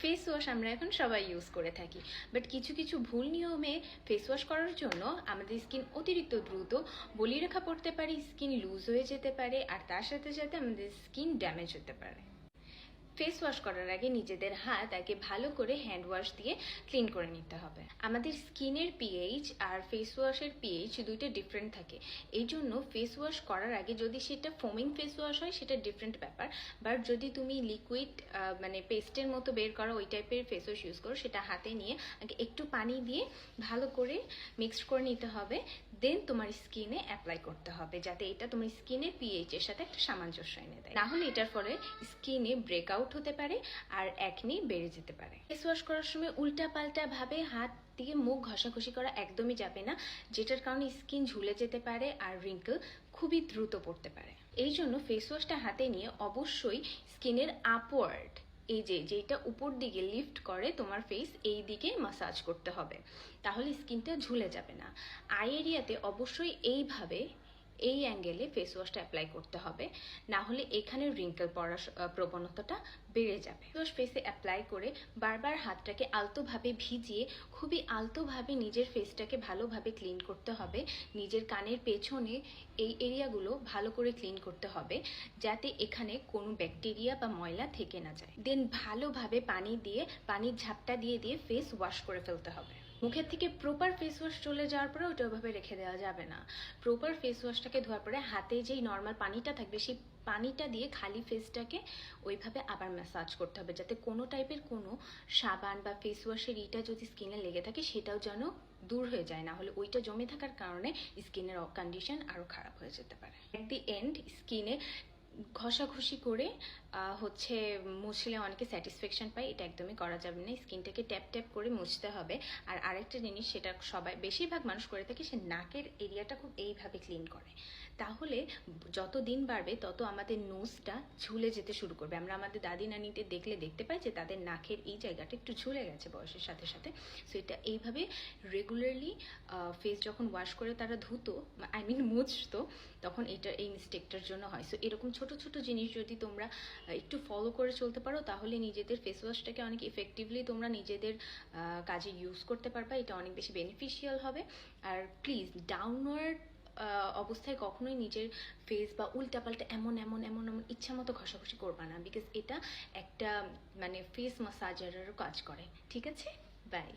Face wash আমরা এখন সবাই ইউজ করে থাকি। বাট কিছু কিছু ভুল নিয়মে ফেস ওয়াশ করার জন্য আমাদের স্কিন অতিরিক্ত দ্রুত বলিরেখা পড়তে পারে স্কিন লুজ হয়ে যেতে পারে, আর তার সাথে সাথে আমাদের স্কিন ড্যামেজ হতে পারে। ফেস ওয়াশ করার আগে নিজেদের হাত আগে ভালো করে হ্যান্ড ওয়াশ দিয়ে ক্লিন করে নিতে হবে। আমাদের স্কিনের পিএইচ আর ফেস ওয়াশের পিএইচ দুইটা ডিফারেন্ট থাকে। এই জন্য ফেস ওয়াশ করার আগে যদি সেটা ফোমিং ফেস ওয়াশ হয়, সেটা ডিফারেন্ট ব্যাপার। বাট যদি তুমি লিকুইড মানে পেস্টের মতো বের করা, ওই টাইপের ফেস ওয়াশ ইউজ করো, সেটা হাতে নিয়ে আগে একটু পানি দিয়ে ভালো করে মিক্সড করে নিতে হবে। দেন তোমার স্কিনে অ্যাপ্লাই করতে হবে, যাতে এটা তোমার স্কিনের পিএইচ এর সাথে একটা সামঞ্জস্য এনে দেয়। না হলে এটার ফলে স্কিনে ব্রেকআউট হতে পারে আর একনি বেড়ে যেতে পারে। ফেস ওয়াশ করার সময় উল্টা পাল্টা ভাবে হাত দিয়ে মুখ ঘষাঘষি করা একদমই যাবে না, যেটার কারণে স্কিন ঝুলে যেতে পারে আর রিঙ্কেল খুবই দ্রুত পড়তে পারে। এই জন্য ফেস ওয়াশটা হাতে নিয়ে অবশ্যই স্কিনের আপওয়ার্ড এই যে যেটা উপর দিকে লিফট করে তোমার ফেস এই দিকে মাসাজ করতে হবে। তাহলে স্কিনটা ঝুলে যাবে না। আই এরিয়াতে অবশ্যই এইভাবে এই অ্যাঙ্গেলে ফেস ওয়াশটা অ্যাপ্লাই করতে হবে। না হলে এখানে রিঙ্কেল পড়ার প্রবণতাটা বেড়ে যাবে। ওয়াশ ফেসে অ্যাপ্লাই করে বারবার হাতটাকে আলতোভাবে ভিজিয়ে খুবই আলতোভাবে নিজের ফেসটাকে ভালোভাবে ক্লিন করতে হবে। নিজের কানের পেছনে এই এরিয়াগুলো ভালো করে ক্লিন করতে হবে, যাতে এখানে কোনো ব্যাকটেরিয়া বা ময়লা থেকে না যায়। দেন ভালোভাবে পানি দিয়ে, পানির ঝাপটা দিয়ে দিয়ে ফেস ওয়াশ করে ফেলতে হবে। মুখের থেকে প্রপার ফেস ওয়াশ চলে যাওয়ার পরে ওটা ওভাবে রেখে দেওয়া যাবে না। প্রপার ফেস ওয়াশটাকে ধোয়ার পরে হাতে যেই নর্মাল পানিটা থাকবে, সেই পানিটা দিয়ে খালি ফেসটাকে ওইভাবে আবার ম্যাসাজ করতে হবে, যাতে কোনো টাইপের কোনো সাবান বা ফেস ওয়াশের ইটা যদি স্কিনে লেগে থাকে, সেটাও যেন দূর হয়ে যায়, না হলে ওইটা জমে থাকার কারণে স্কিনের কন্ডিশন আরও খারাপ হয়ে যেতে পারে। অ্যাট দি এন্ড স্কিনে ঘষাঘষি করে হচ্ছে মুছলে অনেকে স্যাটিসফ্যাকশন পায়, এটা একদমই করা যাবে না। স্কিনটাকে ট্যাপ ট্যাপ করে মুছতে হবে। আর আরেকটা জিনিস সেটা সবাই, বেশিরভাগ মানুষ করে থাকে, সে নাকের এরিয়াটা খুব এইভাবে ক্লিন করে। তাহলে যত দিন বাড়বে, তত আমাদের নোজটা ঝুলে যেতে শুরু করবে। আমরা আমাদের দাদি নানিদের দেখলে দেখতে পাই যে তাদের নাকের এই জায়গাটা একটু ঝুলে গেছে বয়সের সাথে সাথে। সো এটা এইভাবে রেগুলারলি ফেস যখন ওয়াশ করে তারা ধুতো আই মিন মুছতো, তখন এটা এই মিস্টেকটার জন্য হয়। সো এরকম ছোট ছোট জিনিস যদি তোমরা একটু ফলো করে চলতে পারো, তাহলে নিজেদের ফেস ওয়াশটাকে অনেক ইফেক্টিভলি তোমরা নিজেদের কাজে ইউজ করতে পারবা, এটা অনেক বেশি বেনিফিশিয়াল হবে। আর প্লিজ ডাউনওয়ার্ড অবস্থায় কখনোই নিজের ফেস বা উল্টাপাল্টা এমন এমন এমন এমন ইচ্ছা মতো ঘষাঘষি করবা না বিকজ এটা একটা মানে ফেস মাসাজারেরও কাজ করে। ঠিক আছে? বাই